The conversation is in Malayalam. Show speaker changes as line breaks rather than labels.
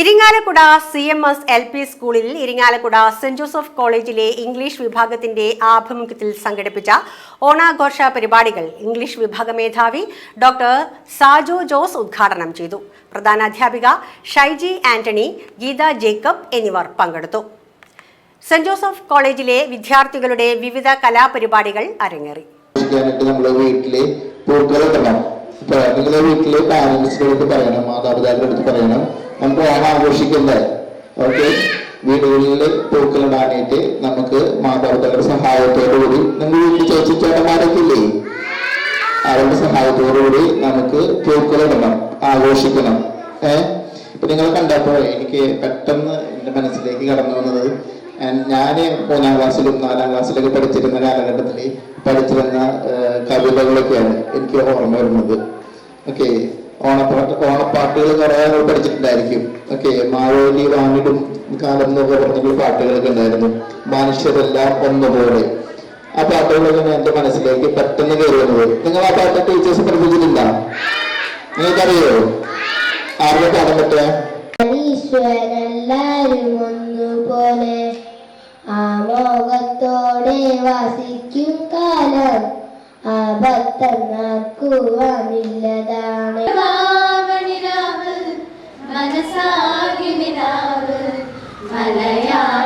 Irinjalakuda C M S L P സ്കൂളിൽ ഇരിങ്ങാലക്കുട സെന്റ് ജോസഫ് കോളേജിലെ ഇംഗ്ലീഷ് വിഭാഗത്തിന്റെ ആഭിമുഖ്യത്തിൽ സംഘടിപ്പിച്ച ഓണാഘോഷ പരിപാടികൾ ഇംഗ്ലീഷ് വിഭാഗ മേധാവി ഡോക്ടർ സാജു ജോസ് ഉദ്ഘാടനം ചെയ്തു. പ്രധാന അധ്യാപിക ഷൈജി ആന്റണി ഗീത ജേക്കബ് എന്നിവർ പങ്കെടുത്തു. സെന്റ് ജോസഫ് കോളേജിലെ വിദ്യാർത്ഥികളുടെ വിവിധ കലാപരിപാടികൾ അരങ്ങേറി.
നമ്മളെ വീട്ടിൽ പറയണം പറയണം. നമുക്ക് ഓണം ആഘോഷിക്കണ്ടേ ഓക്കെ വീടുകളിൽ പൂക്കളിടാനായിട്ട് നമുക്ക് മാതാപിതാക്കളുടെ സഹായത്തോടു കൂടി നിങ്ങൾ വീട്ടിൽ ചേച്ചി അവരുടെ സഹായത്തോടു കൂടി നമുക്ക് പൂക്കളിടണം ആഘോഷിക്കണം. ഏഹ് ഇപ്പൊ നിങ്ങൾ കണ്ടപ്പോ എനിക്ക് പെട്ടെന്ന് എന്റെ മനസ്സിലേക്ക് കടന്നു വന്നത് ഞാൻ മൂന്നാം ക്ലാസ്സിലും നാലാം ക്ലാസ്സിലൊക്കെ പഠിച്ചിരുന്ന കാലഘട്ടത്തിൽ പഠിച്ചിരുന്ന കവിതകളൊക്കെയാണ് എനിക്ക് ഓർമ്മ വരുന്നത്. ഓക്കെ ഓണപ്പാട്ട് ഓണപ്പാട്ടുകൾ കുറെ നമ്മൾ പഠിച്ചിട്ടുണ്ടായിരിക്കും. ഓക്കെ മാവേലി വാണിടും കാലം എന്നൊക്കെ പറഞ്ഞിട്ടുള്ള പാട്ടുകളൊക്കെ ഉണ്ടായിരുന്നു. മനുഷ്യരെല്ലാം ഒന്നുപോലെ. ആ പാട്ടുകളൊക്കെ എന്റെ മനസ്സിലേക്ക് പെട്ടെന്ന് കയറി വന്നത്. നിങ്ങൾ ആ പാട്ട് ടീച്ചേഴ്സ് പഠിപ്പിച്ചിട്ടില്ല നിങ്ങൾക്കറിയോ? ആരുടെ പാടാൻ പറ്റുക?
ഈശ്വരെല്ലാരും ഒന്നുപോലെ. കാലം. ആപത്തം നാക്കുവാനില്ലതാണ്
മലയാള